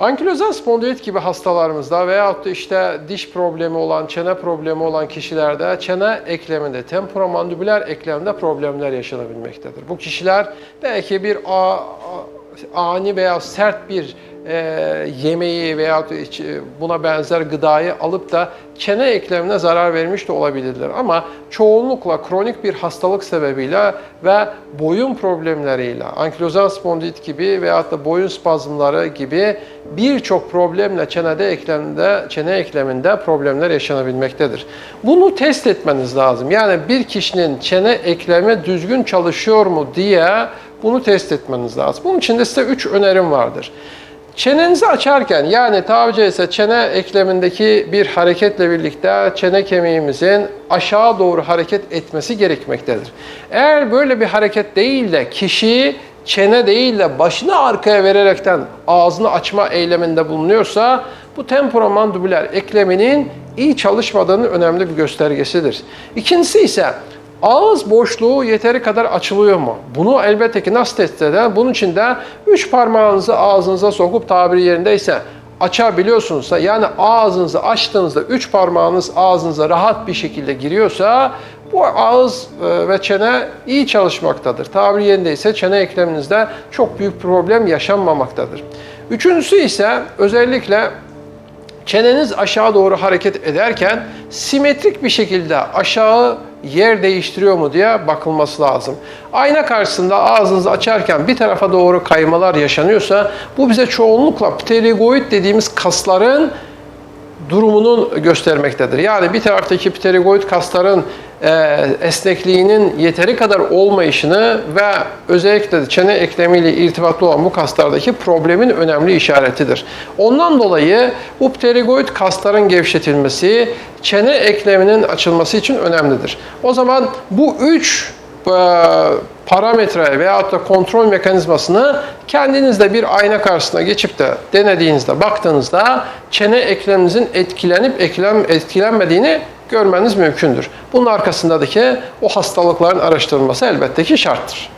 Ankilozan spondilit gibi hastalarımızda veyahut da işte diş problemi olan, çene problemi olan kişilerde çene ekleminde, temporomandibüler eklemde problemler yaşanabilmektedir. Bu kişiler belki bir a- a- ani veya sert bir e, yemeği veya buna benzer gıdayı alıp da çene eklemine zarar vermiş de olabilirler. Ama çoğunlukla kronik bir hastalık sebebiyle ve boyun problemleriyle, ankilozan spondilit gibi veyahut da boyun spazmları gibi birçok problemle çenede ekleminde, çene ekleminde problemler yaşanabilmektedir. Bunu test etmeniz lazım. Yani bir kişinin çene eklemi düzgün çalışıyor mu diye bunu test etmeniz lazım. Bunun için de size 3 önerim vardır. Çenenizi açarken yani tabiri caizse çene eklemindeki bir hareketle birlikte çene kemiğimizin aşağı doğru hareket etmesi gerekmektedir. Eğer böyle bir hareket değil de kişi çene değil de başını arkaya vererekten ağzını açma eyleminde bulunuyorsa bu temporomandibüler ekleminin iyi çalışmadığının önemli bir göstergesidir. İkincisi ise Ağız boşluğu yeteri kadar açılıyor mu? Bunu elbette ki nasıl test eder? Bunun için de üç parmağınızı ağzınıza sokup tabiri yerindeyse açabiliyorsunuzsa yani ağzınızı açtığınızda üç parmağınız ağzınıza rahat bir şekilde giriyorsa bu ağız e, ve çene iyi çalışmaktadır. Tabiri yerindeyse çene ekleminizde çok büyük problem yaşanmamaktadır. Üçüncüsü ise özellikle çeneniz aşağı doğru hareket ederken simetrik bir şekilde aşağı yer değiştiriyor mu diye bakılması lazım. Ayna karşısında ağzınızı açarken bir tarafa doğru kaymalar yaşanıyorsa bu bize çoğunlukla pterygoid dediğimiz kasların durumunun göstermektedir. Yani bir taraftaki pterygoid kasların e, esnekliğinin yeteri kadar olmayışını ve özellikle çene eklemiyle irtibatlı olan bu kaslardaki problemin önemli işaretidir. Ondan dolayı bu pterygoid kasların gevşetilmesi çene ekleminin açılması için önemlidir. O zaman bu üç e, parametre veyahut da kontrol mekanizmasını kendinizde bir ayna karşısına geçip de denediğinizde, baktığınızda çene ekleminizin etkilenip etkilen, etkilenmediğini görmeniz mümkündür. Bunun arkasındaki o hastalıkların araştırılması elbette ki şarttır.